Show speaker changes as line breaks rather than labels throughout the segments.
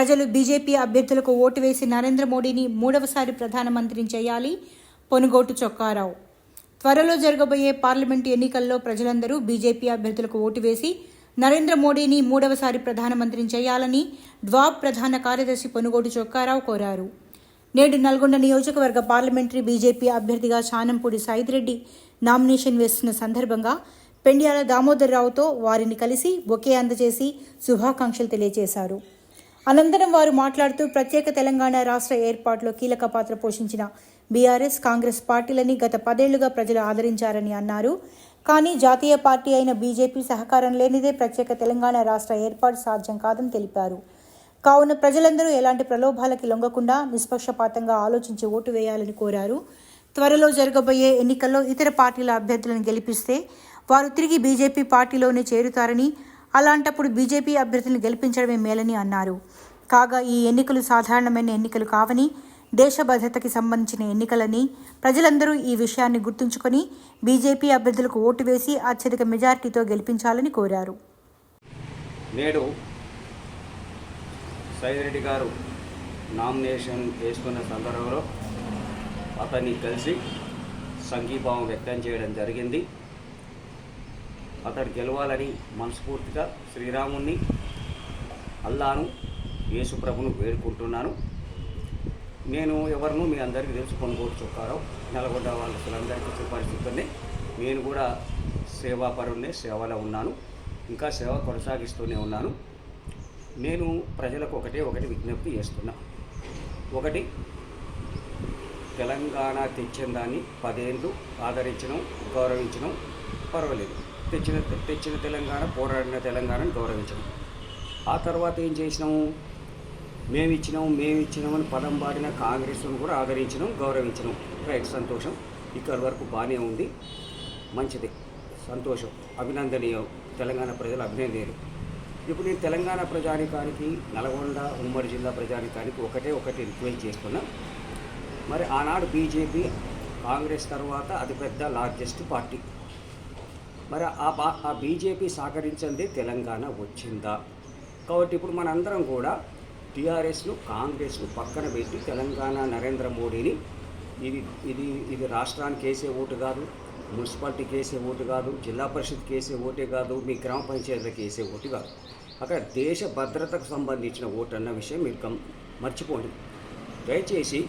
ప్రజలు బీజేపీ అభ్యర్థులకు ఓటు వేసి నరేంద్ర మోడీని మూడవసారి ప్రధానమంత్రిని చేయాలి. పొనుగోటు చొక్కారావు. త్వరలో జరగబోయే పార్లమెంటు ఎన్నికల్లో ప్రజలందరూ బీజేపీ అభ్యర్థులకు ఓటు వేసి నరేంద్ర మోడీని మూడవసారి ప్రధానమంత్రిని చేయాలని డ్వాబ్ ప్రధాన కార్యదర్శి పొనుగోటు చొక్కారావు కోరారు. నేడు నల్గొండ నియోజకవర్గ పార్లమెంటరీ బీజేపీ అభ్యర్థిగా చానంపూడి సాయిరెడ్డి నామినేషన్ వేస్తున్న సందర్భంగా పెండ్యాల దామోదర్ రావుతో వారిని కలిసి ఒకే అందజేసి శుభాకాంక్షలు తెలియజేశారు. అనంతరం వారు మాట్లాడుతూ ప్రత్యేక తెలంగాణ రాష్ట్ర ఏర్పాటులో కీలక పాత్ర పోషించిన బీఆర్ఎస్ కాంగ్రెస్ పార్టీలని గత పదేళ్ళుగా ప్రజలు ఆదరించారని అన్నారు. కానీ జాతీయ పార్టీ అయిన బీజేపీ సహకారం లేనిదే ప్రత్యేక తెలంగాణ రాష్ట్ర ఏర్పాటు సాధ్యం కాదని తెలిపారు. కావున ప్రజలందరూ ఎలాంటి ప్రలోభాలకి లొంగకుండా నిష్పక్షపాతంగా ఆలోచించి ఓటు వేయాలని కోరారు. త్వరలో జరగబోయే ఎన్నికల్లో ఇతర పార్టీల అభ్యర్థులను గెలిపిస్తే వారు తిరిగి బీజేపీ పార్టీలోనే చేరుతారని అలాంటప్పుడు బీజేపీ అభ్యర్థులను గెలిపించడమే మేలని అన్నారు. కాగా ఈ ఎన్నికలు సాధారణమైన ఎన్నికలు కావని దేశ భద్రతకి సంబంధించిన ఎన్నికలని ప్రజలందరూ ఈ విషయాన్ని గుర్తుంచుకొని బీజేపీ అభ్యర్థులకు ఓటు వేసి అత్యధిక మెజార్టీతో గెలిపించాలని కోరారు.
నేడు సైదిరెడ్డి గారు నామినేషన్ వేసుకున్న సందర్భంలో అతన్ని కలిసి సంఘీభావం వ్యక్తం చేయడం జరిగింది. అతడు గెలవాలని మనస్ఫూర్తిగా శ్రీరాముణ్ణి అల్లాను యేసుప్రభును వేడుకుంటున్నాను. నేను ఎవరినూ మీ అందరికీ తెలుసు కొనుగోలు చొక్కారో నల్గొండ వాళ్ళందరికీ సుపరిస్థితుల్ని నేను కూడా సేవాపరుణ్ణే సేవలో ఉన్నాను. ఇంకా సేవ కొనసాగిస్తూనే ఉన్నాను. నేను ప్రజలకు ఒకటే ఒకటి విజ్ఞప్తి చేస్తున్నా. ఒకటి తెలంగాణ తెచ్చిన దాన్ని పదేళ్ళు ఆదరించడం గౌరవించడం పర్వాలేదు. తెచ్చిన తెచ్చిన తెలంగాణ పోరాడిన తెలంగాణను గౌరవించడం. ఆ తర్వాత ఏం చేసినాము? మేము ఇచ్చినాము మేము ఇచ్చినామని పదం పాడిన కాంగ్రెస్ను కూడా ఆదరించడం గౌరవించడం. రైట్ సంతోషం. ఇక్కడి వరకు బాగానే ఉంది. మంచిది. సంతోషం. అభినందనీయం. తెలంగాణ ప్రజలు అభినందనీయులు. ఇప్పుడు నేను తెలంగాణ ప్రజానికానికి నల్గొండ ఉమ్మడి జిల్లా ప్రజానికానికి ఒకటే ఒకటి రిక్వెస్ట్ చేస్తున్నా. మరి ఆనాడు బీజేపీ కాంగ్రెస్ తర్వాత అతిపెద్ద లార్జెస్ట్ పార్టీ. మరి ఆ ఆ బీజేపీ సహకరించింది తెలంగాణ వచ్చిందా? కాబట్టి ఇప్పుడు మనందరం కూడా టీఆర్ఎస్ను కాంగ్రెస్ను పక్కన పెట్టి తెలంగాణ నరేంద్ర మోడీని ఇది ఇది ఇది రాష్ట్రానికి వేసే ఓటు కాదు మున్సిపాలిటీకి వేసే ఓటు కాదు జిల్లా పరిషత్కి వేసే ఓటే కాదు మీ గ్రామ పంచాయతీలకు వేసే ఓటు కాదు. అక్కడ దేశ భద్రతకు సంబంధించిన ఓటు అన్న విషయం మీరు కం మర్చిపోండి. దయచేసి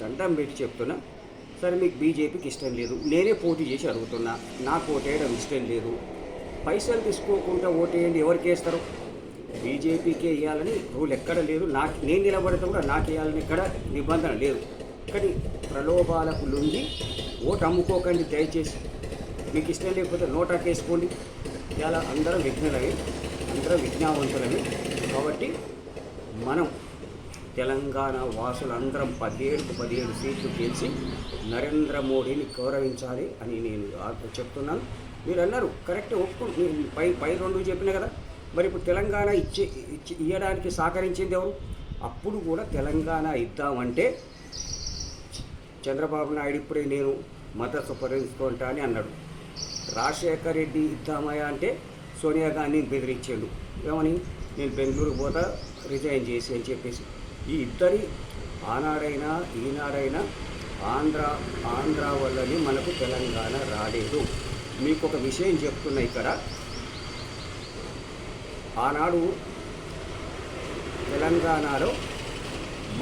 దండం పెట్టి చెప్తున్నా సరే మీకు బీజేపీకి ఇష్టం లేదు. నేనే పోటీ చేసి అడుగుతున్నా. నాకు ఓటేయడం ఇష్టం లేదు. పైసలు తీసుకోకుండా ఓటేయండి ఎవరికి వేస్తారు? బీజేపీకే వేయాలని రూల్ ఎక్కడ లేదు. నాకు నేను నిలబడితే కూడా నాకు వేయాలని ఇక్కడ నిబంధన లేదు. కానీ ప్రలోభాలకు లొంగి ఓటు అమ్ముకోకండి దయచేసి. మీకు ఇష్టం లేకపోతే నోటాకి వేసుకోండి. ఇలా అందరం విఘ్నులవి అందరం విజ్ఞావంతులవి కాబట్టి మనం తెలంగాణ వాసులందరం పదిహేడుకు పదిహేడు సీట్లు గెలిచి నరేంద్ర మోడీని గౌరవించాలి అని నేను ఆ- చెప్తున్నాను. మీరు అన్నారు కరెక్ట్ ఒప్పు పై పై రెండు చెప్పిన కదా? మరి ఇప్పుడు తెలంగాణ ఇచ్చి ఇచ్చి ఇవ్వడానికి సహకరించింది ఎవరు? అప్పుడు కూడా తెలంగాణ ఇద్దామంటే చంద్రబాబు నాయుడు ఇప్పుడే నేను మద్దతు పరిగణించుకుంటా అని అన్నాడు. రాజశేఖర రెడ్డి ఇద్దామయ్యా అంటే సోనియా గాంధీని బెదిరించాడు ఏమని? నేను బెంగళూరు పోతా రిజైన్ చేసి అని చెప్పేసి. ఈ ఇద్దరి ఆనాడైనా ఈనాడైనా ఆంధ్ర ఆంధ్ర వల్లనే మనకు తెలంగాణ రాలేదు. మీకు ఒక విషయం చెప్తున్నా ఇక్కడ. ఆనాడు తెలంగాణలో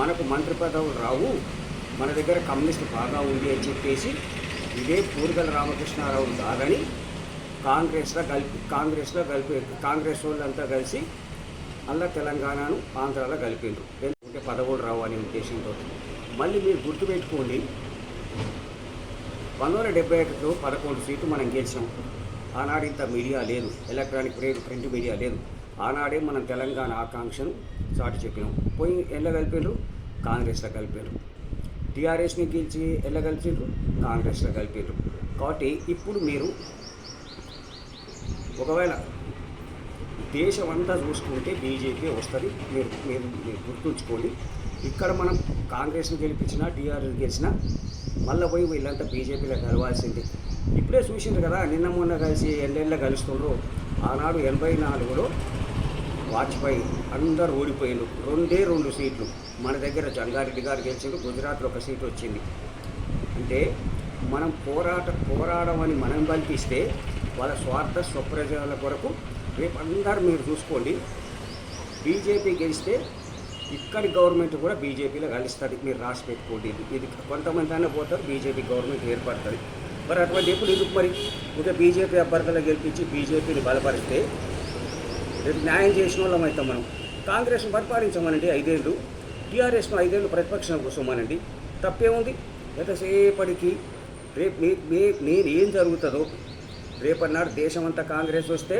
మనకు మంత్రి పదవులు రావు. మన దగ్గర కమ్యూనిస్ట్ బాగా ఉంది అని చెప్పేసి ఇదే పూర్గల రామకృష్ణారావు కాదని కాంగ్రెస్లో కలిపి కాంగ్రెస్లో కలిపి కాంగ్రెస్ వాళ్ళంతా కలిసి అలా తెలంగాణను ఆంధ్రాలో కలిపిండ్రు. పదవులు రావు అనే ఉద్దేశంతో. మళ్ళీ మీరు గుర్తుపెట్టుకోండి పంతొమ్మిది వందల డెబ్బై ఒకటిలో పదకొండు సీట్లు మనం గెలిచాం. ఆనాడు ఇంత మీడియా లేదు ఎలక్ట్రానిక్ ప్రింట్ ప్రింట్ మీడియా లేదు. ఆనాడే మనం తెలంగాణ ఆకాంక్షను చాటి చెప్పినాం. పోయి ఎల్ల కలిపారు కాంగ్రెస్లో కలిపారు టీఆర్ఎస్ని గెలిచి ఎల్ల కలిపారు కాంగ్రెస్లో కలిపారు కాబట్టి ఇప్పుడు మీరు ఒకవేళ దేశం అంతా చూసుకుంటే బీజేపీ వస్తుంది. మీరు మీరు మీరు గుర్తుంచుకోండి. ఇక్కడ మనం కాంగ్రెస్ని గెలిపించినా టీఆర్ఎస్ గెలిచినా మళ్ళీ పోయి వీళ్ళంతా బీజేపీలో కలవాల్సిందే ఇప్పుడే చూసిండ్రు కదా నిన్న మొన్న కలిసి ఎన్నెళ్ళ కలుస్తుండ్రు ఆనాడు ఎనభై నాలుగులో వాజ్పేయి అందరు ఓడిపోయిండు రెండే రెండు సీట్లు. మన దగ్గర జంగారెడ్డి గారు గెలిచిండు గుజరాత్లో ఒక సీట్ వచ్చింది. అంటే మనం పోరాట పోరాడమని మనం కల్పిస్తే వాళ్ళ స్వార్థ స్వప్రజల కొరకు రేపు అందరూ మీరు చూసుకోండి. బీజేపీ గెలిస్తే ఇక్కడి గవర్నమెంట్ కూడా బీజేపీలో కలుస్తుంది. మీరు రాసి పెట్టుకోండి. ఇది కొంతమంది అయినా పోతారు బీజేపీ గవర్నమెంట్ ఏర్పడుతుంది. మరి అటువంటి ఎప్పుడు ఎందుకు మరి? ఇంకా బీజేపీ అభ్యర్థులు గెలిపించి బీజేపీని బలపరిస్తే రేపు న్యాయం చేసిన వాళ్ళం అవుతాం మనం. కాంగ్రెస్ను పరిపాలించమనండి ఐదేళ్ళు. టీఆర్ఎస్ను ఐదేళ్ళు ప్రతిపక్షం కూర్చోమనండి. తప్పేముంది? ఎంతసేపటికి రేపు నే నేను ఏం జరుగుతుందో రేపన్నాడు దేశం అంతా కాంగ్రెస్ వస్తే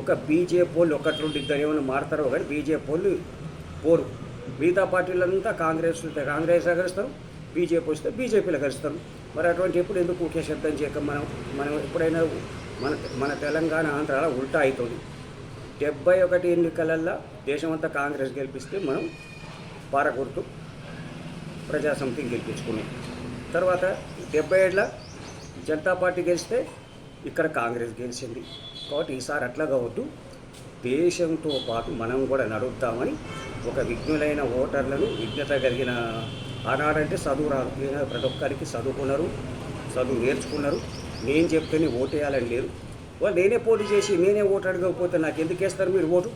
ఒక బీజేపీ వాళ్ళు ఒకటి రెండు ఇద్దరు ఏమైనా మారుతారో కానీ బీజేపీ వాళ్ళు పోరు. మిగతా పార్టీలంతా కాంగ్రెస్ కాంగ్రెస్ కలుస్తారు బీజేపీ వస్తే బీజేపీలో కలుస్తారు మరి అటువంటి ఎప్పుడు ఎందుకు ఒకే శబ్దం చేయక మనం మనం ఎప్పుడైనా మన మన తెలంగాణ ఆంధ్ర ఉల్టా అవుతుంది డెబ్బై ఒకటి ఎన్నికలల్లో దేశమంతా కాంగ్రెస్ గెలిపిస్తే మనం పారగుర్తు ప్రజాసమితిని గెలిపించుకున్నాం. తర్వాత డెబ్బై ఏళ్ళ జనతా పార్టీ గెలిస్తే ఇక్కడ కాంగ్రెస్ గెలిచింది. కాబట్టి ఈసారి అట్లా కావద్దు. దేశంతో పాటు మనం కూడా నడుపుతామని ఒక విఘ్నులైన ఓటర్లను విజ్ఞత కలిగిన ఆనాడంటే చదువు రాదు. ప్రతి ఒక్కరికి చదువుకున్నారు చదువు నేర్చుకున్నారు. నేను చెప్తేనే ఓటేయాలని లేరు వాళ్ళు నేనే పోటీ చేసి నేనే ఓటు అడగకపోతే నాకు ఎందుకు వేస్తారు మీరు ఓటు?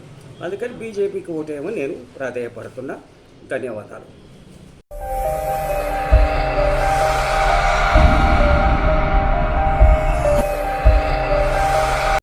అందుకని బీజేపీకి ఓటేయమని నేను ప్రాధాయపడుతున్నా ధన్యవాదాలు.